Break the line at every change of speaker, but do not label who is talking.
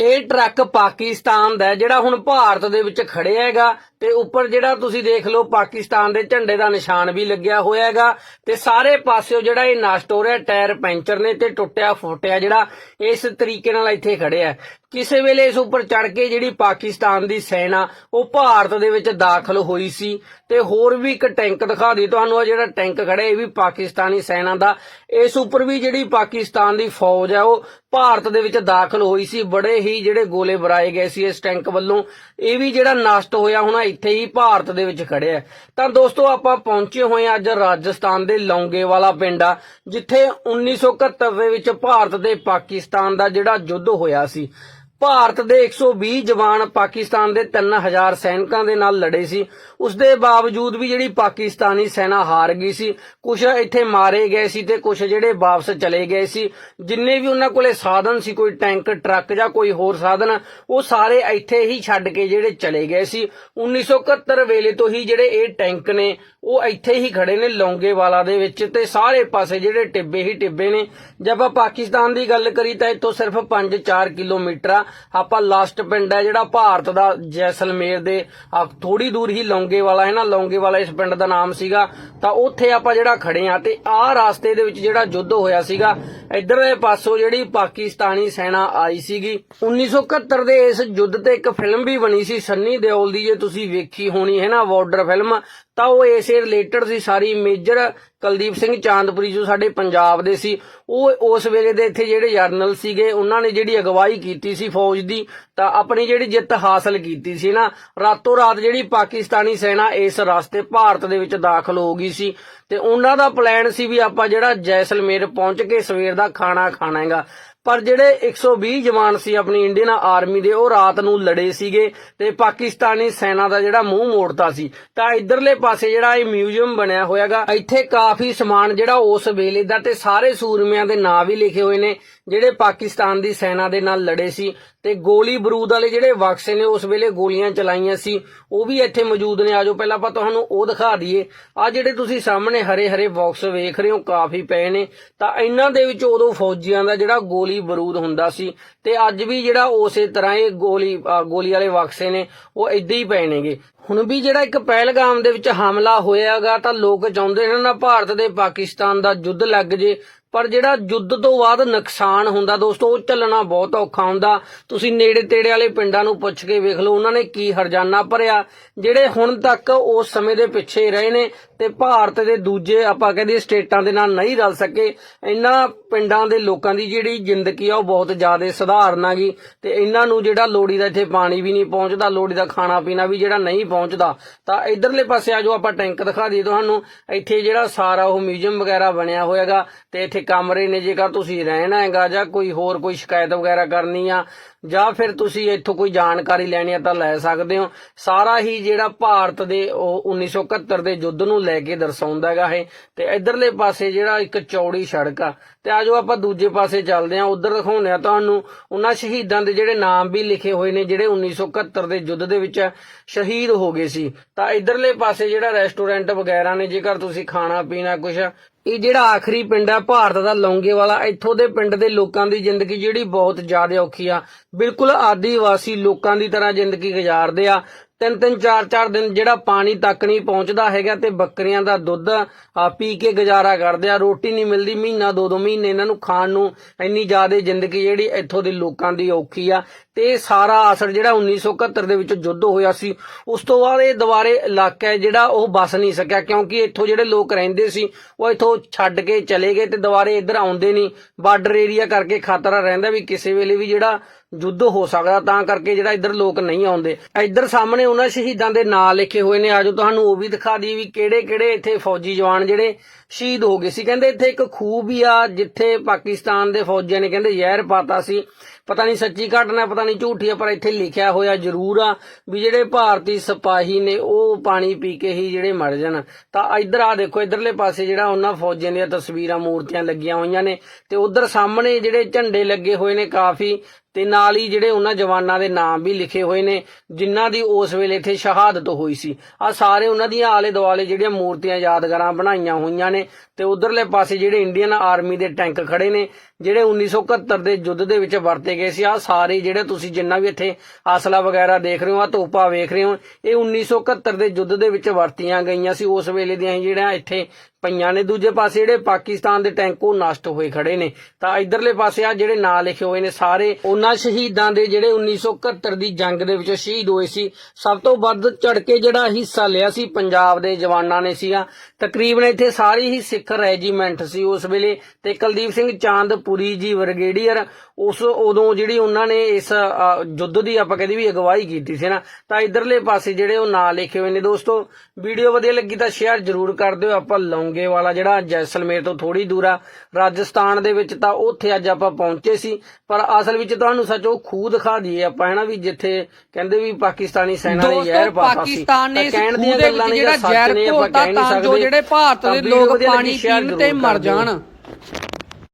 ਇਹ ਟਰੱਕ ਪਾਕਿਸਤਾਨ ਦਾ ਜਿਹੜਾ ਹੁਣ ਭਾਰਤ ਦੇ ਵਿੱਚ ਖੜਿਆ ਹੈਗਾ। ਤੇ ਉੱਪਰ ਜਿਹੜਾ ਤੁਸੀਂ ਦੇਖ ਲਓ ਪਾਕਿਸਤਾਨ ਦੇ ਝੰਡੇ ਦਾ ਨਿਸ਼ਾਨ ਵੀ ਲੱਗਿਆ ਹੋਇਆ ਹੈਗਾ ਤੇ ਸਾਰੇ ਪਾਸਿਓ ਜਿਹੜਾ ਇਹ ਨਸ਼ਟ ਹੋ ਰਿਹਾ, ਟਾਇਰ ਪੈਂਚਰ ਨੇ ਤੇ ਟੁੱਟਿਆ ਫੁੱਟਿਆ ਜਿਹੜਾ ਇਸ ਤਰੀਕੇ ਨਾਲ ਇੱਥੇ ਖੜਿਆ ਕਿਸੇ ਵੇਲੇ ਇਸ ਉੱਪਰ ਚੜ ਕੇ ਜਿਹੜੀ ਪਾਕਿਸਤਾਨ ਦੀ ਸੈਨਾ, ਉਹ ਭਾਰਤ ਦੇ ਵਿੱਚ ਦਾਖਲ ਹੋਈ ਸੀ। ਤੇ ਹੋਰ ਵੀ ਇੱਕ ਟੈਂਕ ਦਿਖਾ ਦੀ ਤੁਹਾਨੂੰ ਆ ਜਿਹੜਾ ਟੈਂਕ ਖੜਾ ਇਹ ਵੀ ਪਾਕਿਸਤਾਨੀ ਸੈਨਾ ਦਾ। ਇਸ ਉੱਪਰ ਵੀ ਜਿਹੜੀ ਪਾਕਿਸਤਾਨ ਦੀ ਫੌਜ ਹੈ ਉਹ ਭਾਰਤ ਦੇ ਵਿੱਚ ਦਾਖਲ ਹੋਈ ਸੀ। ਬੜੇ ਹੀ ਜਿਹੜੇ ਗੋਲੇ ਬਰਾਏ ਗਏ ਸੀ ਇਸ ਟੈਂਕ ਵੱਲੋਂ। ਇਹ ਵੀ ਜਿਹੜਾ ਨਸ਼ਟ ਹੋਇਆ ਹੋਣਾ ਇੱਥੇ ਹੀ ਭਾਰਤ ਦੇ ਵਿੱਚ ਖੜਿਆ ਹੈ। ਤਾਂ ਦੋਸਤੋ, ਆਪਾਂ ਪਹੁੰਚੇ ਹੋਏ ਹਾਂ ਅੱਜ ਰਾਜਸਥਾਨ ਦੇ ਲੌਂਗੇਵਾਲਾ ਪਿੰਡ ਆ, ਜਿੱਥੇ 1971 ਦੇ ਵਿੱਚ ਭਾਰਤ ਤੇ ਪਾਕਿਸਤਾਨ ਦਾ ਜਿਹੜਾ ਯੁੱਧ ਹੋਇਆ ਸੀ ਭਾਰਤ ਦੇ 120 ਜਵਾਨ ਪਾਕਿਸਤਾਨ ਦੇ 3000 ਸੈਨਿਕਾਂ ਦੇ ਨਾਲ ਲੜੇ ਸੀ। ਉਸ ਦੇ ਬਾਵਜੂਦ ਵੀ ਜਿਹੜੀ ਪਾਕਿਸਤਾਨੀ ਸੈਨਾ ਹਾਰ ਗਈ ਸੀ ਕੁਝ ਇੱਥੇ ਮਾਰੇ ਗਏ ਸੀ ਤੇ ਕੁਝ ਜਿਹੜੇ ਵਾਪਸ ਚਲੇ ਗਏ ਸੀ। ਜਿੰਨੇ ਵੀ ਉਹਨਾਂ ਕੋਲੇ ਸਾਧਨ ਸੀ, ਕੋਈ ਟੈਂਕ, ਟਰੱਕ ਜਾਂ ਕੋਈ ਹੋਰ ਸਾਧਨ, ਉਹ ਸਾਰੇ ਇੱਥੇ ਹੀ ਛੱਡ ਕੇ ਜਿਹੜੇ ਚਲੇ ਗਏ ਸੀ। 1971 ਵੇਲੇ ਤੋਂ ਹੀ ਜਿਹੜੇ ਇਹ ਟੈਂਕ ਨੇ, ਉਹ ਇੱਥੇ ਹੀ ਖੜੇ ਨੇ ਲੌਂਗੇਵਾਲਾ ਦੇ ਵਿੱਚ ਤੇ ਸਾਰੇ ਪਾਸੇ ਜਿਹੜੇ ਟਿੱਬੇ ਹੀ ਟਿੱਬੇ ਨੇ। ਜੇ ਆਪਾਂ ਪਾਕਿਸਤਾਨ ਦੀ ਗੱਲ ਕਰੀ ਤਾਂ ਇੱਥੋਂ ਸਿਰਫ 5-4 ਕਿਲੋਮੀਟਰ ਆ। ਆਪਾਂ ਲਾਸਟ ਪਿੰਡ ਹੈ ਜਿਹੜਾ ਭਾਰਤ ਦਾ ਜੈਸਲਮੇਰ ਦੇ ਥੋੜੀ ਦੂਰ ਹੀ ਲੌਂਗੇਵਾਲਾ ਹੈ ਨਾ ਲੌਂਗੇਵਾਲਾ ਇਸ ਪਿੰਡ ਦਾ ਨਾਮ ਸੀਗਾ। ਤਾਂ ਉੱਥੇ ਆਪਾਂ ਜਿਹੜਾ ਖੜੇ ਆ ਤੇ ਆਹ ਰਾਸਤੇ ਦੇ ਵਿੱਚ ਜਿਹੜਾ ਯੁੱਧ ਹੋਇਆ ਸੀਗਾ, ਇਧਰਲੇ ਪਾਸੋਂ ਜਿਹੜੀ ਪਾਕਿਸਤਾਨੀ ਸੈਨਾ ਆਈ ਸੀਗੀ। 1971 ਦੇ ਇਸ ਯੁੱਧ ਤੇ ਇੱਕ ਫਿਲਮ ਵੀ ਬਣੀ ਸੀ, ਸੰਨੀ ਦਿਓਲ ਦੀ, ਜੇ ਤੁਸੀਂ ਵੇਖੀ ਹੋਣੀ ਹੈ ਨਾ ਬਾਰਡਰ ਫਿਲਮ ਤਾਂ ਉਹ ਇਸੇ ਰਿਲੇਟਡ ਸੀ ਸਾਰੀ ਮੇਜਰ ਕੁਲਦੀਪ ਸਿੰਘ ਚਾਂਦਪੁਰੀ ਜੋ ਸਾਡੇ ਪੰਜਾਬ ਦੇ ਸੀ। ਉਹ ਉਸ ਵੇਲੇ ਦੇ ਇੱਥੇ ਜਿਹੜੇ ਜਰਨਲ ਸੀਗੇ, ਉਹਨਾਂ ਨੇ ਜਿਹੜੀ ਅਗਵਾਈ ਕੀਤੀ ਸੀ ਫੌਜ ਦੀ, ਤਾਂ ਆਪਣੀ ਜਿਹੜੀ ਜਿੱਤ ਹਾਸਲ ਕੀਤੀ ਸੀ ਨਾ, ਰਾਤੋਂ ਰਾਤ ਜਿਹੜੀ ਪਾਕਿਸਤਾਨੀ ਸੈਨਾ ਇਸ ਰਸਤੇ ਭਾਰਤ ਦੇ ਵਿੱਚ ਦਾਖਲ ਹੋ ਗਈ ਸੀ। ਤੇ ਉਹਨਾਂ ਦਾ ਪਲਾਨ ਸੀ ਵੀ ਆਪਾਂ ਜਿਹੜਾ ਜੈਸਲਮੇਰ ਪਹੁੰਚ ਕੇ ਸਵੇਰ ਦਾ ਖਾਣਾ ਖਾਣਾ ਹੈਗਾ ਪਰ ਜਿਹੜੇ 120 ਜਵਾਨ ਸੀ ਆਪਣੀ ਇੰਡੀਅਨ ਆਰਮੀ ਦੇ, ਉਹ ਰਾਤ ਨੂੰ ਲੜੇ ਸੀਗੇ ਤੇ ਪਾਕਿਸਤਾਨੀ ਸੈਨਾ ਦਾ ਜਿਹੜਾ ਮੂੰਹ ਮੋੜਤਾ ਸੀ। ਤਾਂ ਇਧਰਲੇ ਪਾਸੇ ਜਿਹੜਾ ਇਹ ਮਿਊਜ਼ੀਅਮ ਬਣਿਆ ਹੋਇਆਗਾ, ਇੱਥੇ ਕਾਫੀ ਸਮਾਨ ਜਿਹੜਾ ਉਸ ਵੇਲੇ ਦਾ ਤੇ ਸਾਰੇ ਸੂਰਮਿਆਂ ਦੇ ਨਾਂ ਵੀ ਲਿਖੇ ਹੋਏ ਨੇ। ਜਿਹੜੇ ਪਾਕਿਸਤਾਨ ਦੀ ਸੈਨਾ ਦੇ ਨਾਲ ਲੜੇ ਸੀ ਤੇ ਗੋਲੀ ਬਰੂਦ ਵਾਲੇ ਜਿਹੜੇ ਬਕਸੇ ਨੇ ਉਸ ਵੇਲੇ ਗੋਲੀਆਂ ਚਲਾਈਆਂ ਸੀ, ਉਹ ਵੀ ਇੱਥੇ ਮੌਜੂਦ ਨੇ। ਆਜੋ ਪਹਿਲਾਂ ਆਪਾਂ ਤੁਹਾਨੂੰ ਉਹ ਦਿਖਾ ਦਈਏ। ਆ ਜਿਹੜੇ ਤੁਸੀਂ ਸਾਹਮਣੇ ਹਰੇ ਹਰੇ ਬਾਕਸ ਵੇਖ ਰਹੇ ਹੋ, ਕਾਫੀ ਪਏ ਨੇ। ਤਾਂ ਇਹਨਾਂ ਦੇ ਵਿੱਚ ਉਦੋਂ ਫੌਜੀਆਂ ਦਾ ਜਿਹੜਾ ਗੋਲੀ ਬਰੂਦ ਹੁੰਦਾ ਸੀ ਤੇ ਅੱਜ ਵੀ ਜਿਹੜਾ ਉਸੇ ਤਰ੍ਹਾਂ ਇਹ ਗੋਲੀ ਗੋਲੀ ਵਾਲੇ ਬਕਸੇ ਨੇ, ਉਹ ਇਦਾਂ ਹੀ ਪਏ ਨੇਗੇ। ਹੁਣ ਵੀ ਜਿਹੜਾ ਇੱਕ ਪਹਿਲਗਾਮ ਦੇ ਵਿੱਚ ਹਮਲਾ ਹੋਇਆਗਾ ਤਾਂ ਲੋਕ ਚਾਹੁੰਦੇ ਨੇ ਨਾ ਭਾਰਤ ਦੇ ਪਾਕਿਸਤਾਨ ਦਾ ਯੁੱਧ ਲੱਗ ਜੇ। ਪਰ ਜਿਹੜਾ ਯੁੱਧ ਤੋਂ ਬਾਅਦ ਨੁਕਸਾਨ ਹੁੰਦਾ ਦੋਸਤੋ, ਉਹ ਚੱਲਣਾ ਬਹੁਤ ਔਖਾ ਹੁੰਦਾ। ਤੁਸੀਂ ਨੇੜੇ ਤੇੜੇ ਵਾਲੇ ਪਿੰਡਾਂ ਨੂੰ ਪੁੱਛ ਕੇ ਵੇਖ ਲਓ, ਉਹਨਾਂ ਨੇ ਕੀ ਹਰਜਾਨਾ ਭਰਿਆ। ਜਿਹੜੇ ਹੁਣ ਤੱਕ ਉਸ ਸਮੇਂ ਦੇ ਪਿੱਛੇ ਰਹੇ ਨੇ ਤੇ ਭਾਰਤ ਦੇ ਦੂਜੇ ਆਪਾਂ ਕਹਿੰਦੇ ਸਟੇਟਾਂ ਦੇ ਨਾਲ ਨਹੀਂ ਰਲ ਸਕੇ, ਇਹਨਾਂ ਪਿੰਡਾਂ ਦੇ ਲੋਕਾਂ ਦੀ ਜਿਹੜੀ ਜ਼ਿੰਦਗੀ ਆ ਉਹ ਬਹੁਤ ਜ਼ਿਆਦਾ ਸਧਾਰਨ ਆ ਆਗੀ ਤੇ ਇਹਨਾਂ ਨੂੰ ਜਿਹੜਾ ਲੋੜੀ ਦਾ ਇੱਥੇ ਪਾਣੀ ਵੀ ਨਹੀਂ ਪਹੁੰਚਦਾ ਲੋੜੀ ਦਾ ਖਾਣਾ ਪੀਣਾ ਵੀ ਜਿਹੜਾ ਨਹੀਂ ਪਹੁੰਚਦਾ, ਤਾਂ ਇਧਰਲੇ ਪਾਸੇ ਆ ਜੋ ਆਪਾਂ ਟੈਂਕ ਦਿਖਾ ਦਈਏ ਤੁਹਾਨੂੰ, ਇੱਥੇ ਜਿਹੜਾ ਸਾਰਾ ਉਹ ਮਿਊਜ਼ੀਅਮ ਵਗੈਰਾ ਬਣਿਆ ਹੋਇਆਗਾ ਤੇ ਇੱਥੇ ਕਮਰੇ ਨੇ ਜੇਕਰ ਤੁਸੀਂ ਰਹਿਣਾ ਹੈਗਾ ਜਾਂ ਕੋਈ ਹੋਰ ਕੋਈ ਸ਼ਿਕਾਇਤ ਵਗੈਰਾ ਕਰਨੀ ਆ ਜਾਂ ਫਿਰ ਤੁਸੀਂ ਇੱਥੋਂ ਕੋਈ ਜਾਣਕਾਰੀ ਲੈਣੀ ਆ ਤਾਂ ਲੈ ਸਕਦੇ ਹੋ। ਸਾਰਾ ਹੀ ਜਿਹੜਾ ਭਾਰਤ ਦੇ ਉਹ 1971 ਦੇ ਯੁੱਧ ਨੂੰ ਲੈ ਕੇ ਦਰਸਾਉਂਦਾ ਹੈਗਾ ਇਹ। ਤੇ ਇਧਰਲੇ ਪਾਸੇ ਜਿਹੜਾ ਇੱਕ ਚੌੜੀ ਸੜਕ ਆ। ਤੇ ਆਜੋ ਆਪਾਂ ਦੂਜੇ ਪਾਸੇ ਚੱਲਦੇ ਆ ਉਧਰ ਦਿਖਾਉਂਦੇ ਆ ਤੁਹਾਨੂੰ ਉਹਨਾਂ ਸ਼ਹੀਦਾਂ ਦੇ ਜਿਹੜੇ ਨਾਮ ਵੀ ਲਿਖੇ ਹੋਏ ਨੇ, ਜਿਹੜੇ 1971 ਦੇ ਯੁੱਧ ਦੇ ਵਿੱਚ ਸ਼ਹੀਦ ਹੋ ਗਏ ਸੀ। ਤਾਂ ਇਧਰਲੇ ਪਾਸੇ ਜਿਹੜਾ ਰੈਸਟੋਰੈਂਟ ਵਗੈਰਾ ਨੇ, ਜੇਕਰ ਤੁਸੀਂ ਖਾਣਾ ਪੀਣਾ ਕੁਝ ਇਹ ਜਿਹੜਾ ਆਖਰੀ ਪਿੰਡ ਹੈ ਭਾਰਤ ਦਾ ਲੌਂਗੇਵਾਲਾ ਇੱਥੋਂ ਦੇ ਪਿੰਡ ਦੇ ਲੋਕਾਂ ਦੀ ਜ਼ਿੰਦਗੀ ਜਿਹੜੀ ਬਹੁਤ ਜ਼ਿਆਦਾ ਔਖੀ ਆ। ਬਿਲਕੁਲ ਆਦੀਵਾਸੀ ਲੋਕਾਂ ਦੀ ਤਰ੍ਹਾਂ ਜ਼ਿੰਦਗੀ ਗੁਜ਼ਾਰਦੇ ਆ। ਤਿੰਨ ਤਿੰਨ ਚਾਰ ਚਾਰ ਦਿਨ ਜਿਹੜਾ ਪਾਣੀ ਤੱਕ ਨਹੀਂ ਪਹੁੰਚਦਾ ਹੈਗਾ ਤੇ ਬੱਕਰੀਆਂ ਦਾ ਦੁੱਧ ਪੀ ਕੇ ਗੁਜ਼ਾਰਾ ਕਰਦੇ ਆ, ਰੋਟੀ ਨਹੀਂ ਮਿਲਦੀ, ਮਹੀਨਾ ਦੋ ਦੋ ਮਹੀਨੇ ਇਹਨਾਂ ਨੂੰ ਖਾਣ ਨੂੰ ਇੰਨੀ ਜ਼ਿਆਦਾ ਜ਼ਿੰਦਗੀ ਜਿਹੜੀ ਇੱਥੋਂ ਦੇ ਲੋਕਾਂ ਦੀ ਔਖੀ ਆ। ਤੇ ਸਾਰਾ ਅਸਰ ਜਿਹੜਾ 1971 ਦੇ ਵਿੱਚ ਯੁੱਧ ਹੋਇਆ ਸੀ, ਉਸ ਤੋਂ ਬਾਅਦ ਇਹ ਦੁਬਾਰੇ ਇਲਾਕਾ ਜਿਹੜਾ ਉਹ ਬਸ ਨਹੀਂ ਸਕਿਆ ਕਿਉਂਕਿ ਇੱਥੋਂ ਜਿਹੜੇ ਲੋਕ ਰਹਿੰਦੇ ਸੀ, ਉਹ ਇੱਥੋਂ ਛੱਡ ਕੇ ਚਲੇ ਗਏ ਤੇ ਦੁਬਾਰੇ ਇੱਧਰ ਆਉਂਦੇ ਨਹੀਂ। ਬਾਰਡਰ ਏਰੀਆ ਕਰਕੇ ਖਤਰਾ ਰਹਿੰਦਾ ਵੀ ਕਿਸੇ ਵੇਲੇ ਵੀ ਜਿਹੜਾ ਯੁੱਧ ਹੋ ਸਕਦਾ, ਤਾਂ ਕਰਕੇ ਜਿਹੜਾ ਇੱਧਰ ਲੋਕ ਨਹੀਂ ਆਉਂਦੇ। ਇੱਧਰ ਸਾਹਮਣੇ ਉਹਨਾਂ ਸ਼ਹੀਦਾਂ ਦੇ ਨਾਂ ਲਿਖੇ ਹੋਏ ਨੇ। ਆਜੋ ਤੁਹਾਨੂੰ ਉਹ ਵੀ ਦਿਖਾ ਦਈਏ ਵੀ ਕਿਹੜੇ ਕਿਹੜੇ ਇੱਥੇ ਫੌਜੀ ਜਵਾਨ ਜਿਹੜੇ ਸ਼ਹੀਦ ਹੋ ਗਏ ਸੀ। ਕਹਿੰਦੇ ਇੱਥੇ ਇੱਕ ਖੂਹ ਵੀ ਆ, ਜਿੱਥੇ ਪਾਕਿਸਤਾਨ ਦੇ ਫੌਜੀਆਂ ਨੇ ਕਹਿੰਦੇ ਜ਼ਹਿਰ ਪਾਤਾ ਸੀ। ਪਤਾ ਨਹੀਂ ਸੱਚੀ ਘਟਨਾ ਪਤਾ ਨਹੀਂ ਝੂਠੀ ਆ ਪਰ ਇੱਥੇ ਲਿਖਿਆ ਹੋਇਆ ਜ਼ਰੂਰ ਆ ਵੀ ਜਿਹੜੇ ਭਾਰਤੀ ਸਿਪਾਹੀ ਨੇ, ਉਹ ਪਾਣੀ ਪੀ ਕੇ ਹੀ ਜਿਹੜੇ ਮਰ ਜਾਣ। ਤਾਂ ਇੱਧਰ ਆ ਦੇਖੋ, ਇੱਧਰਲੇ ਪਾਸੇ ਜਿਹੜਾ ਉਹਨਾਂ ਫੌਜੀਆਂ ਦੀਆਂ ਤਸਵੀਰਾਂ, ਮੂਰਤੀਆਂ ਲੱਗੀਆਂ ਹੋਈਆਂ ਨੇ। ਤੇ ਉਧਰ ਸਾਹਮਣੇ ਜਿਹੜੇ ਝੰਡੇ ਲੱਗੇ ਹੋਏ ਨੇ, ਕਾਫੀ ਤੇ ਨਾਲ ਹੀ ਜਿਹੜੇ ਉਹਨਾਂ ਜਵਾਨਾਂ ਦੇ ਨਾਮ ਵੀ ਲਿਖੇ ਹੋਏ ਨੇ, ਜਿਨ੍ਹਾਂ ਦੀ ਉਸ ਵੇਲੇ ਇੱਥੇ ਸ਼ਹਾਦਤ ਹੋਈ ਸੀ। ਆ ਸਾਰੇ ਉਹਨਾਂ ਦੀਆਂ ਆਲੇ ਦੁਆਲੇ ਜਿਹੜੀਆਂ ਮੂਰਤੀਆਂ, ਯਾਦਗਾਰਾਂ ਬਣਾਈਆਂ ਹੋਈਆਂ ਨੇ ਤੇ ਉਧਰਲੇ ਪਾਸੇ ਜਿਹੜੇ ਇੰਡੀਅਨ ਆਰਮੀ ਦੇ ਟੈਂਕ ਖੜੇ ਨੇ, ਜਿਹੜੇ 1971 ਦੇ ਯੁੱਧ ਦੇ ਵਿੱਚ ਵਰਤੇ ਗਏ ਸੀ। ਆ ਸਾਰੇ ਜਿਹੜੇ ਤੁਸੀਂ ਜਿੰਨਾ ਵੀ ਇੱਥੇ ਆਸਲਾ ਵਗੈਰਾ ਦੇਖ ਰਹੇ ਹੋ ਆ ਤੋਪਾ ਵੇਖ ਰਹੇ ਹੋ, ਇਹ 1971 ਦੇ ਯੁੱਧ ਦੇ ਵਿੱਚ ਵਰਤੀਆਂ ਗਈਆਂ ਸੀ। ਉਸ ਵੇਲੇ ਦੀਆਂ ਜਿਹੜਾ ਇੱਥੇ ਪਈਆਂ ਨੇ। ਦੂਜੇ ਪਾਸੇ ਜਿਹੜੇ ਪਾਕਿਸਤਾਨ ਦੇ ਟੈਂਕ ਉਹ ਨਸ਼ਟ ਹੋਏ ਖੜੇ ਨੇ। ਤਾਂ ਇਧਰਲੇ ਪਾਸੇ ਆ ਜਿਹੜੇ ਨਾਂ ਲਿਖੇ ਹੋਏ ਨੇ ਸਾਰੇ, ਉਹਨਾਂ ਸ਼ਹੀਦਾਂ ਦੇ ਜਿਹੜੇ 1971 ਦੀ ਜੰਗ ਦੇ ਵਿੱਚ ਸ਼ਹੀਦ ਹੋਏ ਸੀ। ਸਭ ਤੋਂ ਵੱਧ ਚੜ ਕੇ ਜਿਹੜਾ ਹਿੱਸਾ ਲਿਆ ਸੀ ਪੰਜਾਬ ਦੇ ਜਵਾਨਾਂ ਨੇ ਸੀਗਾ। ਤਕਰੀਬਨ ਇੱਥੇ ਸਾਰੀ ਹੀ ਸਿੱਖ ਰੈਜੀਮੈਂਟ ਸੀ ਉਸ ਵੇਲੇ। ਤੇ ਕੁਲਦੀਪ ਸਿੰਘ ਚਾਂਦਪੁਰੀ ਜੀ ਬ੍ਰਿਗੇਡੀਅਰ, ਉਸ ਉਦੋਂ ਜਿਹੜੀ ਉਹਨਾਂ ਨੇ ਇਸ ਯੁੱਧ ਦੀ ਆਪਾਂ ਕਹਿੰਦੇ ਵੀ ਅਗਵਾਈ ਕੀਤੀ ਸੀ ਨਾ। ਤਾਂ ਇਧਰਲੇ ਪਾਸੇ ਜਿਹੜੇ ਉਹ ਨਾਂ ਲਿਖੇ ਹੋਏ ਨੇ ਦੋਸਤੋ, ਵੀਡੀਓ ਵਧੀਆ ਲੱਗੀ ਤਾਂ ਸ਼ੇਅਰ ਜ਼ਰੂਰ ਕਰ ਦਿਓ। ਆਪਾਂ ਲੌਂਗੇ ਵਾਲਾ ਜਿਹੜਾ ਜੈਸਲਮੇਰ ਤੋਂ ਥੋੜੀ ਦੂਰ ਆ। ਰਾਜਸਥਾਨ ਦੇ ਵਿੱਚ ਤਾਂ ਉੱਥੇ ਅੱਜ ਆਪਾਂ ਪਹੁੰਚੇ ਸੀ ਪਰ ਅਸਲ ਵਿੱਚ ਤੁਹਾਨੂੰ ਸੱਚ ਉਹ ਖੂਹ ਦਿਖਾ ਦਈਏ ਆਪਾਂ ਹੈ ਨਾ ਵੀ ਜਿੱਥੇ ਕਹਿੰਦੇ ਵੀ ਪਾਕਿਸਤਾਨੀ ਸੈਨਾ ਨੇ ਜ਼ਹਿਰ ਪਾਤਾ ਸੀ।
ਪਾਕਿਸਤਾਨ ਨੇ
ਕਹਿਣ ਦੀਆਂ ਗੱਲਾਂ ਨੇ
ਜਿਹੜਾ ਜ਼ਹਿਰ ਘੋਲਤਾ ਤਾਂ ਜੋ ਜਿਹੜੇ ਭਾਰਤ ਦੇ ਲੋਕ ਪਾਣੀ ਪੀਣ ਤੇ ਮਰ। ਜਾਣ।